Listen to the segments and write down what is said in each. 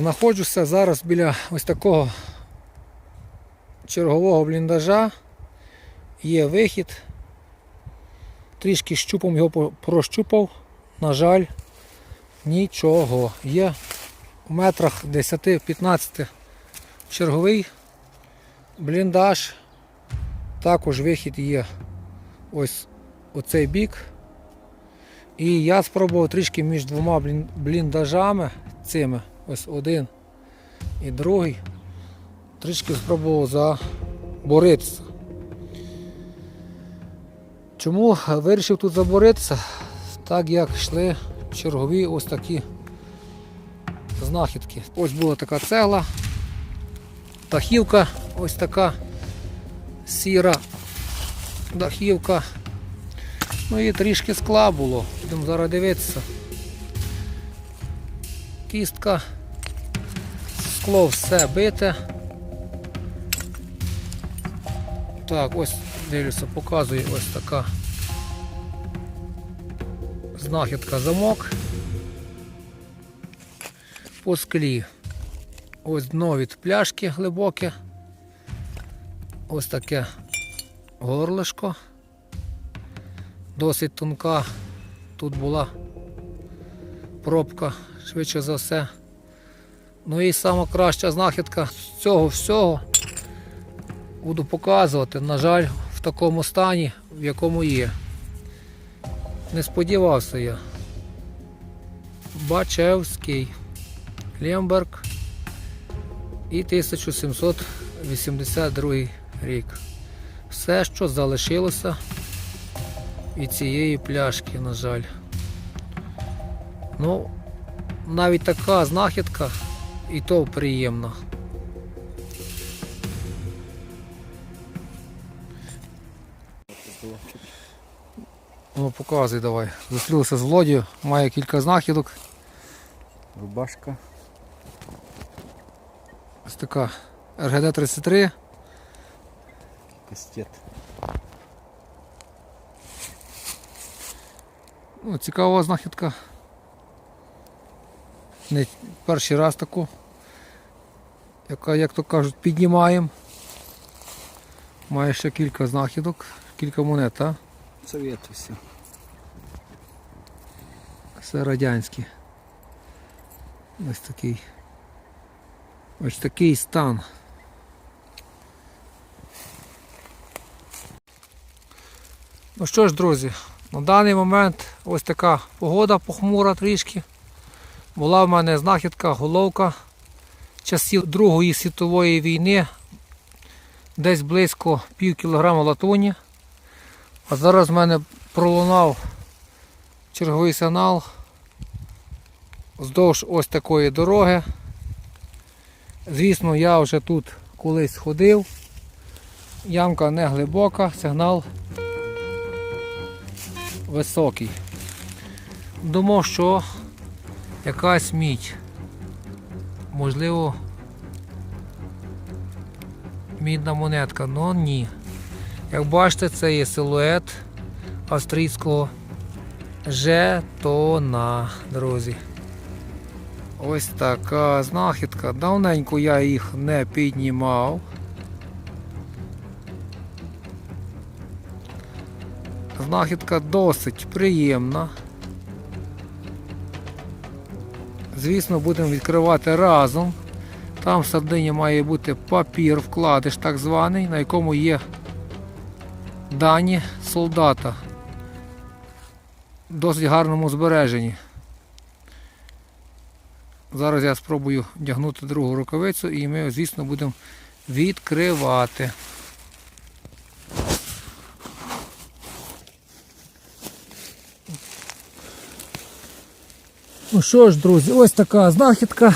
Знаходжуся зараз біля ось такого чергового бліндажа. Є вихід. Трішки щупом його прощупав. На жаль, нічого. Є в метрах 10-15 черговий бліндаж. Також вихід є ось оцей бік. І я спробував трішки між двома бліндажами цими, ось один і другий, трішки спробував заборитися. Чому вирішив тут заборитися? Так як йшли чергові ось такі знахідки. Ось була така цегла, дахівка, ось така сіра дахівка. Ну і трішки скла було. Будемо зараз дивитися. Кістка, скло все бите. Так, ось дивлюся, показує ось така знахідка замок. По склі. Ось дно від пляшки глибоке. Ось таке горлишко. Досить тонка. Тут була пробка, швидше за все. Ну і сама краща знахідка з цього всього буду показувати, на жаль, в такому стані, в якому є. Не сподівався я. Бачевський Лемберг і 1782 рік. Все, що залишилося від цієї пляшки, на жаль. Ну, навіть така знахідка і то приємна. Ну, показуй давай. Зустрілися з Володією, має кілька знахідок. Рубашка. Ось така РГД-33. Кастет. Ну, цікава знахідка. Не перший раз таку. Яка, як то кажуть, піднімаємо. Має ще кілька знахідок, кілька монет, а? Советуйся. Все радянські. Ось такий. Ось такий стан. Ну що ж, друзі, на даний момент ось така погода похмура трішки. Була в мене знахідка головка часів Другої світової війни. Десь близько пів кілограма латуні. А зараз в мене пролунав черговий сигнал вздовж ось такої дороги. Звісно, я вже тут колись ходив. Ямка не глибока, сигнал високий. Думав, що якась мідь. Можливо, мідна монетка, але ні. Як бачите, це є силует австрійського жетона, друзі. Ось така знахідка. Давненько я їх не піднімав. Знахідка досить приємна. Звісно, будемо відкривати разом. Там в сардині має бути папір, вкладиш так званий, на якому є дані солдата. В досить гарному збереженні. Зараз я спробую вдягнути другу рукавицю і ми, звісно, будемо відкривати. Ну що ж, друзі, ось така знахідка.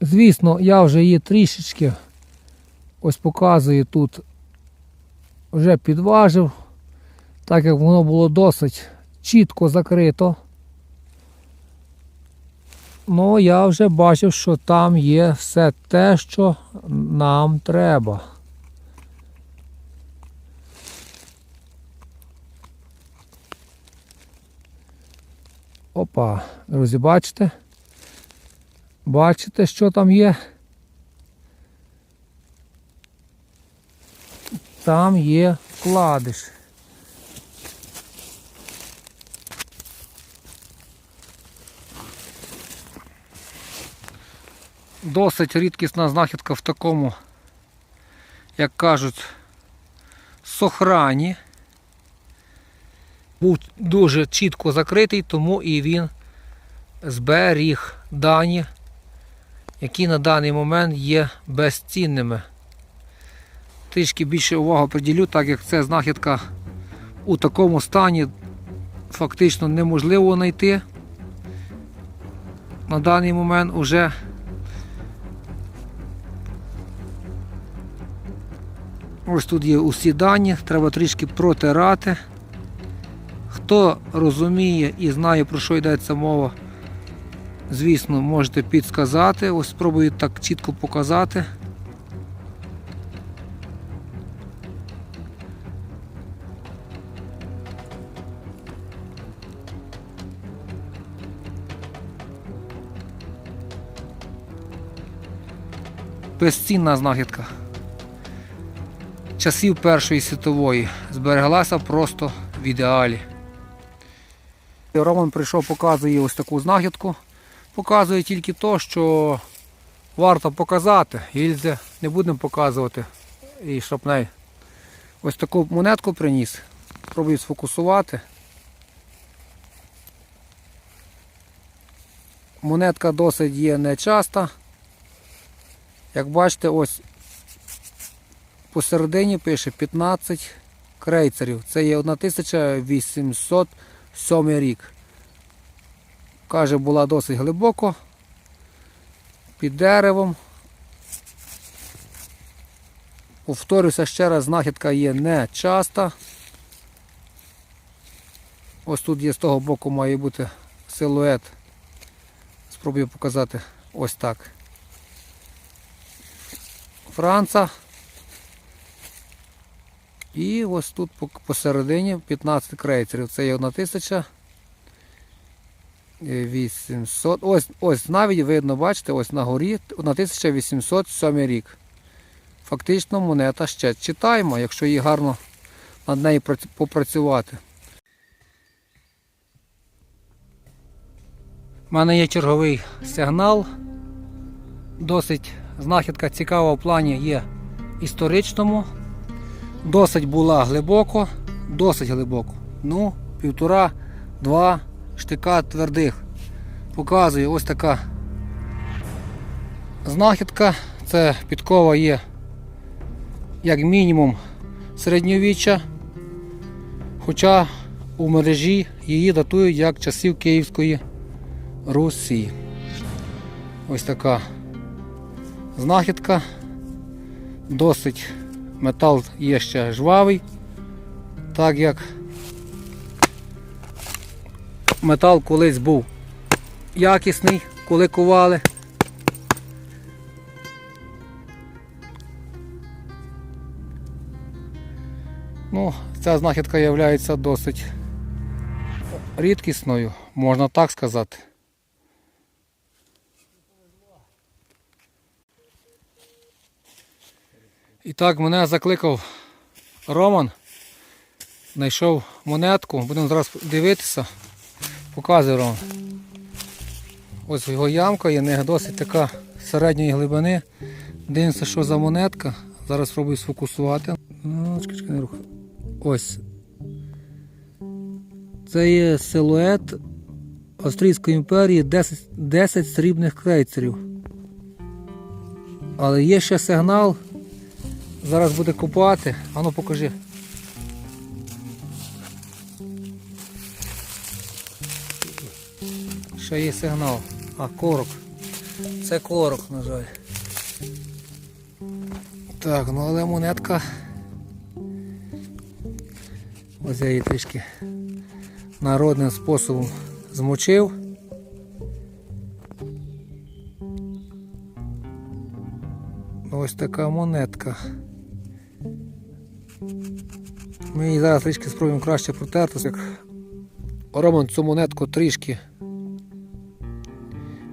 Звісно, я вже її трішечки ось показую тут. Вже підважив, так як воно було досить чітко закрито. Ну, я вже бачив, що там є все те, що нам треба. Опа, друзі, бачите? Бачите, що там є? Там є вкладиш. Досить рідкісна знахідка в такому, як кажуть, сохрані. Був дуже чітко закритий, тому і він зберіг дані, які на даний момент є безцінними. Трішки більше уваги приділю, так як це знахідка у такому стані фактично неможливо знайти. На даний момент уже ось тут є усі дані, треба трішки протирати. Хто розуміє і знає, про що йдеться мова, звісно, можете підсказати. Ось спробую так чітко показати. Безцінна знахідка. Часів Першої світової збереглася просто в ідеалі. Роман прийшов, показує ось таку знахідку. Показує тільки то, що варто показати. Гільзи не будемо показувати. І шрапнель. Ось таку монетку приніс. Спробую сфокусувати. Монетка досить є нечаста. Як бачите, ось посередині пише 15 крейцерів. Це є 1807 рік. Каже, була досить глибоко. Під деревом. Повторюся ще раз, знахідка є не часта. Ось тут є з того боку має бути силует. Спробую показати ось так. Франца. І ось тут посередині 15 крейцерів. Це є 1800. Ось, ось навіть видно, бачите, ось на горі 1807 рік. Фактично монета ще читаємо, якщо її гарно над нею попрацювати. У мене є черговий сигнал. Досить знахідка цікава в плані є історичному. Досить була глибоко, досить глибоко. Ну, півтора-два штика твердих. Показую ось така знахідка. Це підкова є як мінімум середньовіччя. Хоча у мережі її датують як часів Київської Русі. Ось така знахідка. Досить метал є ще жвавий, так як метал колись був якісний, коли кували. Ну, ця знахідка є досить рідкісною, можна так сказати. І так мене закликав Роман. Знайшов монетку, будемо зараз дивитися. Показує Роман. Ось його ямка є, не досить така середньої глибини. Дивимося, що за монетка. Зараз спробую сфокусувати. Ну. Ось. Це є силует Австрійської імперії 10, 10 срібних крейцерів. Але є ще сигнал. Зараз буде купати. Ану покажи. Ще є сигнал. А, корок. Це корок, на жаль. Так, ну але монетка. Ось я її трішки народним способом змочив. Ось така монетка. Ми її зараз трішки спробуємо краще протерти. Як Роман цю монетку трішки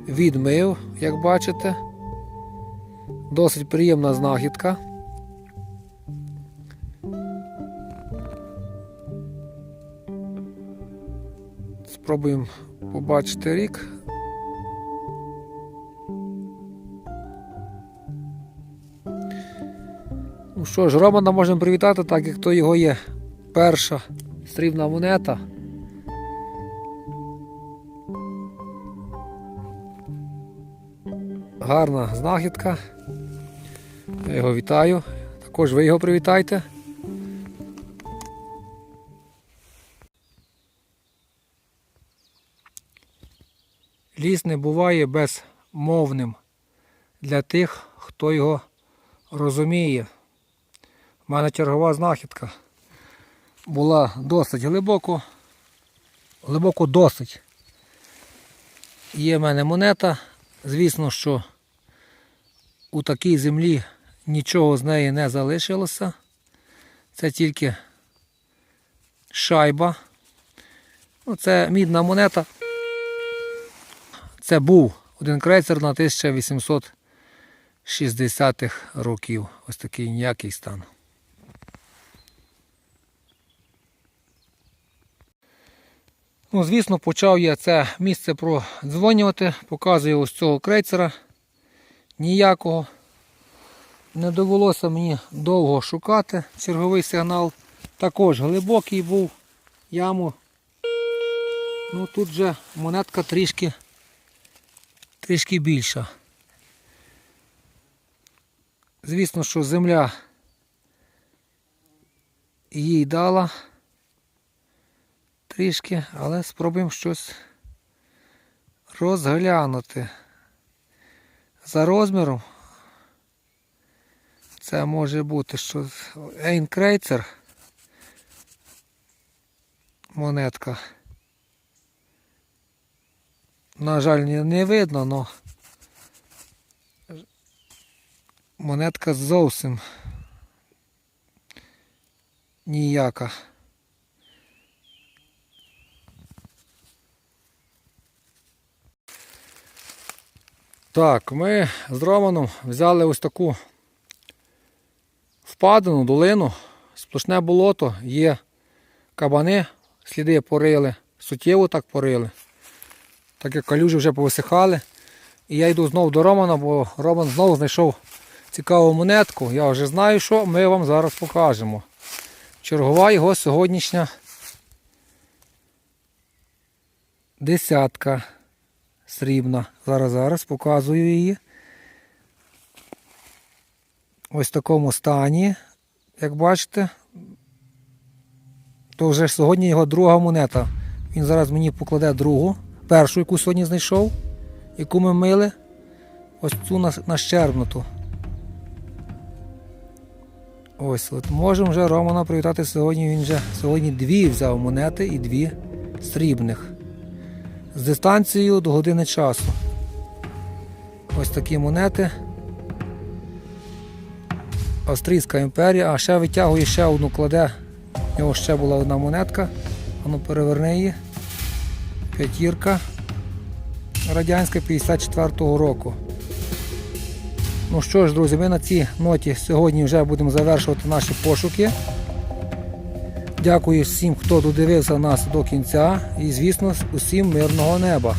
відмив, як бачите. Досить приємна знахідка. Спробуємо побачити рік. Ну що ж, Романа можемо привітати, так як то його є перша срібна монета. Гарна знахідка. Я його вітаю. Також ви його привітайте. Ліс не буває безмовним для тих, хто його розуміє. У мене чергова знахідка була досить глибоко, глибоко досить. Є в мене монета. Звісно, що у такій землі нічого з неї не залишилося. Це тільки шайба. Ну, Це мідна монета. Це був один крейсер на 1860-х років. Ось такий ніякий стан. Ну, звісно, почав я це місце продзвонювати, показую ось цього крейцера. Ніякого. Не довелося мені довго шукати. Черговий сигнал також глибокий був. Яму. Ну тут вже монетка трішки, трішки більша. Звісно, що земля їй дала трішки, але спробуємо щось розглянути. За розміром це може бути що Ейнкрейцер монетка. На жаль, не, видно, але монетка зовсім ніяка. Так, ми з Романом взяли ось таку впадину, долину, сплошне болото, є кабани, сліди порили, суттєво так порили. Так як калюжі вже повисихали. І я йду знову до Романа, бо Роман знову знайшов цікаву монетку. Я вже знаю, що ми вам зараз покажемо. Чергова його сьогоднішня десятка срібна. Зараз зараз показую її. Ось в такому стані, як бачите. То вже сьогодні його друга монета. Він зараз мені покладе другу, першу, яку сьогодні знайшов, яку ми мили. Ось цю нащербнуту. Ось, от можемо вже Романа привітати сьогодні. Він вже сьогодні дві взяв монети і дві срібних з дистанцією до години часу. Ось такі монети. Австрійська імперія, а ще витягує ще одну кладе. У нього ще була одна монетка. Ану переверни її. П'ятірка. Радянська 54-го року. Ну що ж, друзі, ми на цій ноті сьогодні вже будемо завершувати наші пошуки. Дякую всім, хто додивився нас до кінця і, звісно, усім мирного неба.